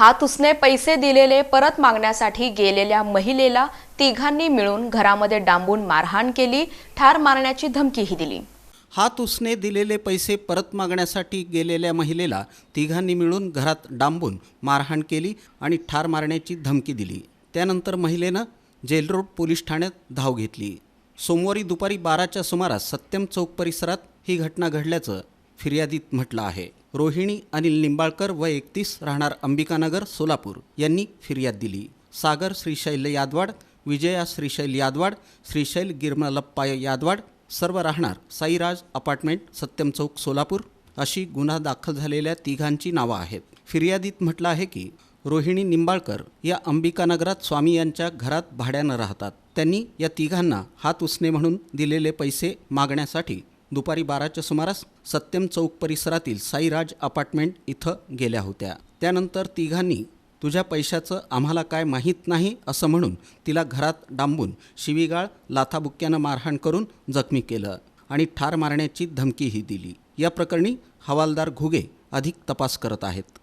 हात उसने पैसे दिलेले परत मागण्यासाठी गेलेल्या महिलेला तिघांनी मिळून घरामध्ये डांबून मारहाण केली ठार मारण्याची धमकीही दिली. हात उसने दिलेले पैसे परत मागण्यासाठी गेलेल्या महिलेला तिघांनी मिळून घरात डांबून मारहाण केली आणि ठार मारण्याची धमकी दिली. त्यानंतर महिलेनं जेलरोड पोलीस ठाण्यात धाव घेतली. सोमवारी दुपारी बाराच्या सुमारास सत्यम चौक परिसरात ही घटना घडल्याचं फिर्यादीत म्हटलं आहे. रोहिणी अनिल निंबाळकर व एकतीस राहणार अंबिकानगर सोलापूर यांनी फिर्याद दिली. सागर श्रीशैल यादवाड विजया श्रीशैल यादवाड श्रीशैल गिरमलप्पा यादवाड सर्व राहणार. साईराज अपार्टमेंट सत्यम चौक सोलापूर अशी गुन्हा दाखल झालेल्या तिघांची नावं आहेत. फिर्यादीत म्हटलं आहे की रोहिणी निंबाळकर या अंबिकानगरात स्वामी यांच्या घरात भाड्यानं राहतात. त्यांनी या तिघांना हात उसने म्हणून दिलेले पैसे मागण्यासाठी दुपारी बाराच्या सुमारास सत्यम चौक परिसरातील साईराज अपार्टमेंट इथं गेल्या होत्या. त्यानंतर तिघांनी तुझ्या पैशाचं आम्हाला काय माहीत नाही? असं म्हणून तिला घरात डांबून शिवीगाळ लाथाबुक्क्यानं मारहाण करून जखमी केलं आणि ठार मारण्याची धमकीही दिली. या प्रकरणी हवालदार घुगे अधिक तपास करत आहेत.